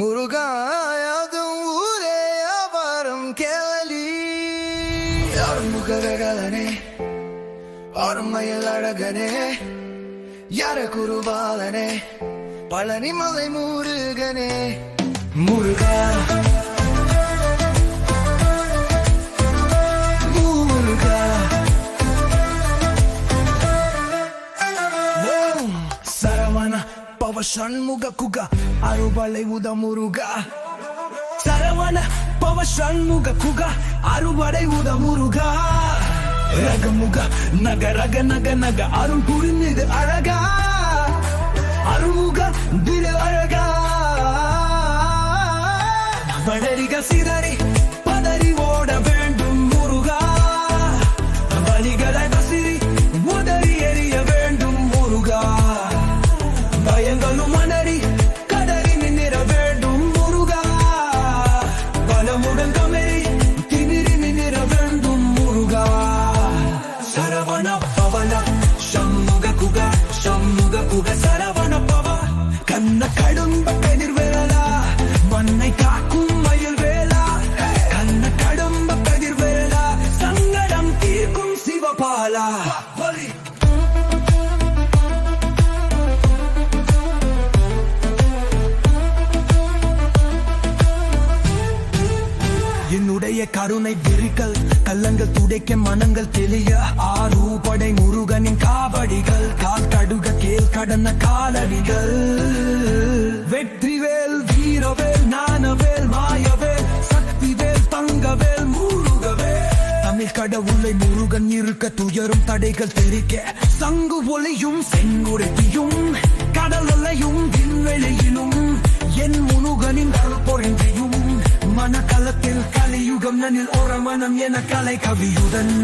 முருகாயதும் ஊரே அவரும் கேளலி அருமுகரகலனே அருமையில் அழகனே. யார குருபாலனே பழனி மலை முருகனே. முருகா சண்முக குகா அருபலை உத முருகா சரவண பவ சண்முக குகா அறுபடை உத முருகா ரகமுக நக ரக நக நக அருள் புரிந்தது அழகா. அருமுக திரு சிவபாலா பலி என்னுடைய கருணை விரிகள் கல்லங்கள் துடைக்க மனங்கள் தெளிய ஆரூபடை முருகனின் காவடிகள் கால் கடுக கேள் கடந்த காலடிகள். தமிழ் கடவுளை முருகன் இருக்க துயரும் தடைகள் தெரிக்க சங்கு ஒலியும் செங்குருத்தியும் கடல் அலையும் விண்வெளியிலும் என் முருகனின் அருள் பொருந்தியும். மனக்களத்தில் கலியுகம் நனில் ஒரு மனம் என கலை கவியுடன்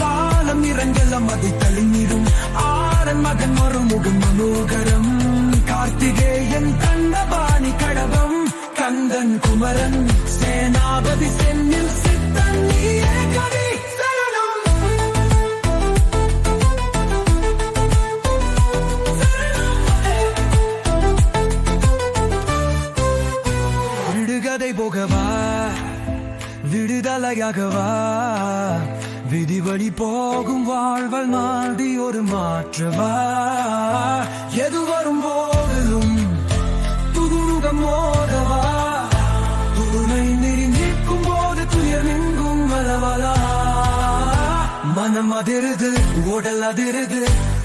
காலம் இறங்கல மதி தளிநீரும் ஆரன் மகன் மறுமுகம் மனோகரம். கார்த்திகேயன் கண்டபாணி கடபம் கந்தன் குமரன் சேனாபதி சென்னில் சித்தன் நீ விடுகதை விடுதலையாகவா? விதி வழி போகும் வாழ்வல் மாதிரி ஒரு மாற்றவா? எது வரும் போதிலும் புதுமுகம் மோதவா? துணை நெறி நிற்கும் போது துயர் எங்கும் வளவலா மனம் அதிருது உடல் அதிருது.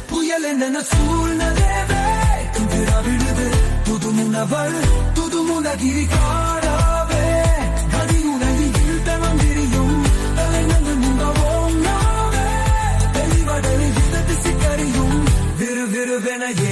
புயல் என்ன சூழ்நதேவே குதிரா விடுது புதுமுனவள் புதுமுனகிரி காடாவே ven allí.